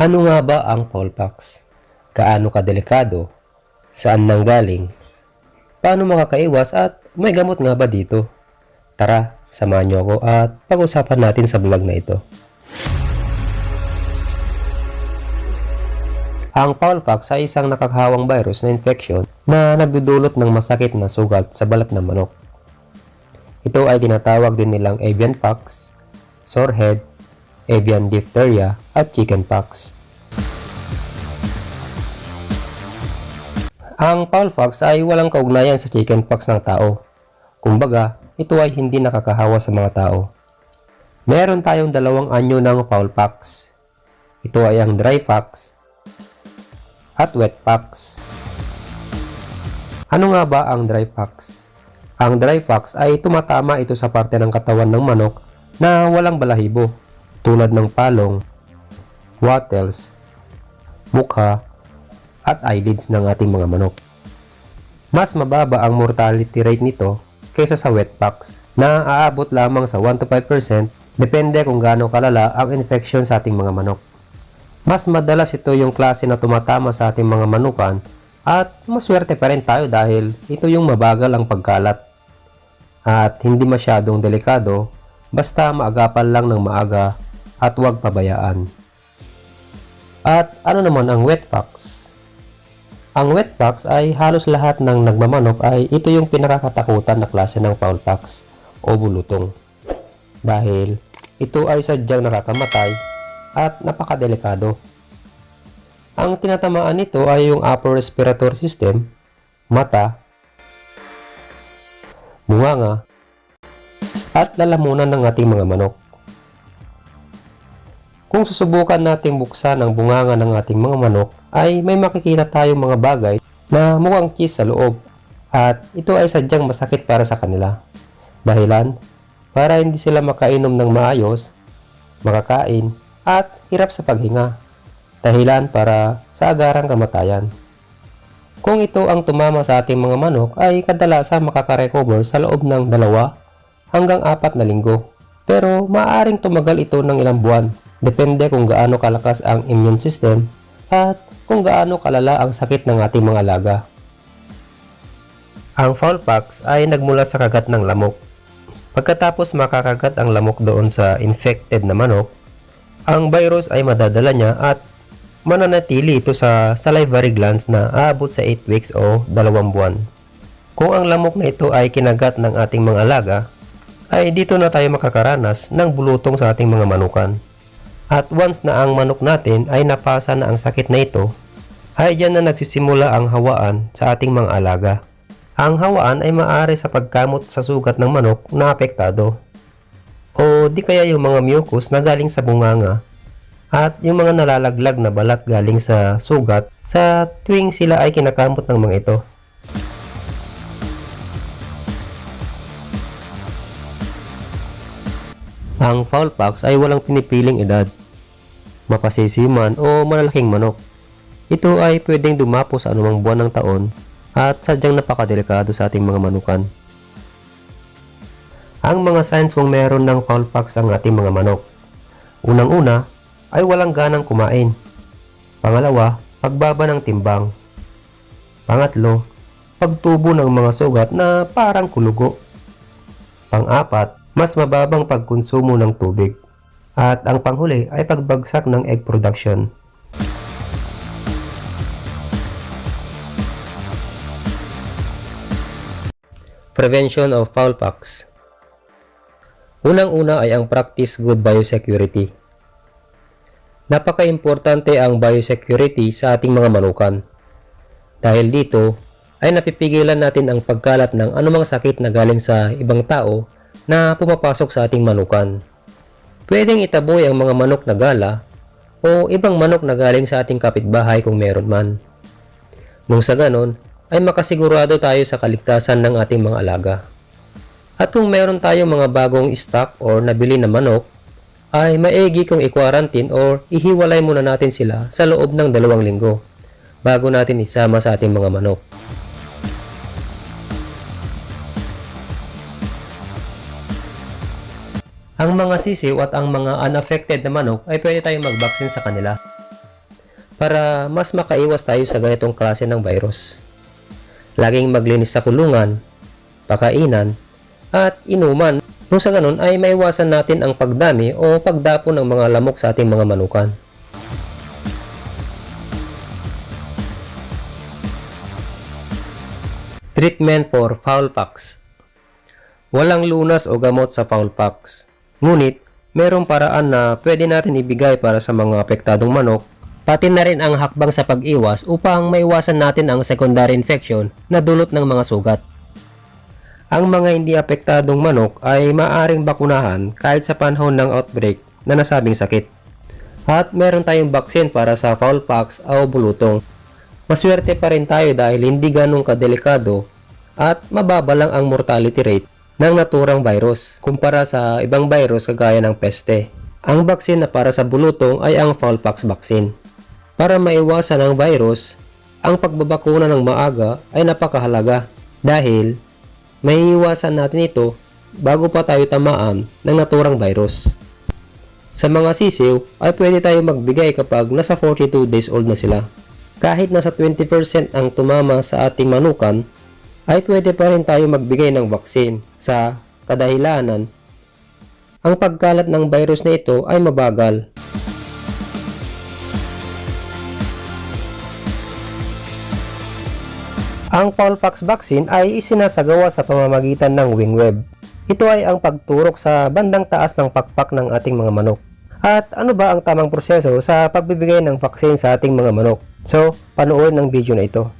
Ano nga ba ang Polpax? Kaano kadelikado? Saan nanggaling? Paano makakaiwas at may gamot nga ba dito? Tara, samahan niyo ako at pag-usapan natin sa vlog na ito. Ang Foulpox ay isang nakakahawang virus na infection na nagdudulot ng masakit na sugat sa balat ng manok. Ito ay tinatawag din nilang avian pox, sore head, avian diphtheria, at chicken pox. Ang Foulpox ay walang kaugnayan sa chickenpox ng tao. Kumbaga, ito ay hindi nakakahawa sa mga tao. Meron tayong dalawang anyo ng Foulpox. Ito ay ang dry pox at wet pox. Ano nga ba ang dry pox? Ang dry pox ay tumatama ito sa parte ng katawan ng manok na walang balahibo tulad ng palong, wattles, mukha, at eyelids ng ating mga manok. Mas mababa ang mortality rate nito kaysa sa wet pox na aabot lamang sa 1 to 5% depende kung gaano kalala ang infection sa ating mga manok. Mas madalas ito yung klase na tumatama sa ating mga manukan at maswerte pa rin tayo dahil ito yung mabagal ang pagkalat at hindi masyadong delikado basta maagapan lang ng maaga at huwag pabayaan. At ano naman ang wet pox? Ang wet pox ay halos lahat ng nagmamanok ay ito yung pinakakatakutan na klase ng foul pox o bulutong. Dahil ito ay sadyang nakakamatay at napakadelikado. Ang tinatamaan nito ay yung upper respiratory system, mata, bunganga, at lalamunan ng ating mga manok. Kung susubukan nating buksan ang bunganga ng ating mga manok, ay may makikita tayong mga bagay na mukhang cheese sa loob at ito ay sadyang masakit para sa kanila. Dahilan, para hindi sila makainom ng maayos, makakain, at hirap sa paghinga. Dahilan para sa agarang kamatayan. Kung ito ang tumama sa ating mga manok ay kadalasan makakarecover sa loob ng dalawa hanggang apat na linggo. Pero maaaring tumagal ito ng ilang buwan. Depende kung gaano kalakas ang immune system at kung gaano kalala ang sakit ng ating mga alaga. Ang foulpox ay nagmula sa kagat ng lamok. Pagkatapos makakagat ang lamok doon sa infected na manok, ang virus ay madadala niya at mananatili ito sa salivary glands na aabot sa 8 weeks o 2 buwan. Kung ang lamok na ito ay kinagat ng ating mga alaga, ay dito na tayo makakaranas ng bulutong sa ating mga manukan. At once na ang manok natin ay napasa na ang sakit na ito, ay dyan na nagsisimula ang hawaan sa ating mga alaga. Ang hawaan ay maaari sa pagkamot sa sugat ng manok na apektado. O di kaya yung mga mucus na galing sa bunganga at yung mga nalalaglag na balat galing sa sugat sa tuwing sila ay kinakamot ng mga ito. Ang foulpox ay walang pinipiling edad, mapasisiman o malalaking manok. Ito ay pwedeng dumapo sa anumang buwan ng taon at sadyang napakadelikado sa ating mga manukan. Ang mga signs kung meron ng foulpox ang ating mga manok. Unang-una ay walang ganang kumain. Pangalawa, pagbaba ng timbang. Pangatlo, pagtubo ng mga sugat na parang kulugo. Pang-apat, mas mababang pagkonsumo ng tubig. At ang panghuli ay pagbagsak ng egg production. Prevention of foulpox Unang-una ay ang practice good biosecurity. Napaka-importante ang biosecurity sa ating mga manukan. Dahil dito, ay napipigilan natin ang pagkalat ng anumang sakit na galing sa ibang tao na pumapasok sa ating manukan. Pwedeng itaboy ang mga manok na gala o ibang manok na galing sa ating kapitbahay kung meron man. Nung sa ganon, ay makasigurado tayo sa kaligtasan ng ating mga alaga. At kung meron tayong mga bagong stock or nabili na manok, ay maigi kung i-quarantine or ihiwalay muna natin sila sa loob ng dalawang linggo bago natin isama sa ating mga manok. Ang mga sisiw at ang mga unaffected na manok ay pwede tayong mag-vaccine sa kanila. para mas makaiwas tayo sa ganitong klase ng virus. Laging maglinis sa kulungan, pakainan, at inuman. Nung sa ganun ay maiwasan natin ang pagdami o pagdapo ng mga lamok sa ating mga manukan. Treatment for foul pox Walang lunas o gamot sa foul pox. Ngunit, merong paraan na pwede natin ibigay para sa mga apektadong manok, pati na rin ang hakbang sa pag-iwas upang maiwasan natin ang secondary infection na dulot ng mga sugat. Ang mga hindi apektadong manok ay maaring bakunahan kahit sa panahon ng outbreak na nasabing sakit. At meron tayong baksin para sa foul pox o bulutong. Maswerte pa rin tayo dahil hindi ganong kadelikado at mababa lang ang mortality rate ng naturang virus kumpara sa ibang virus kagaya ng peste. Ang baksin na para sa bulutong ay ang Fowlpox vaccine. Para maiwasan ang virus, ang pagbabakuna ng maaga ay napakahalaga dahil may iwasan natin ito bago pa tayo tamaan ng naturang virus. Sa mga sisiw ay pwede tayo magbigay kapag nasa 42 days old na sila. Kahit nasa 20% ang tumama sa ating manukan, ay pwede pa rin tayo magbigay ng vaksin sa kadahilanan. Ang pagkalat ng virus na ito ay mabagal. Ang Fowlpox vaccine ay isinasagawa sa pamamagitan ng wingweb. Ito ay ang pagturok sa bandang taas ng pakpak ng ating mga manok. At ano ba ang tamang proseso sa pagbibigay ng vaccine sa ating mga manok? So, panoorin ng video na ito.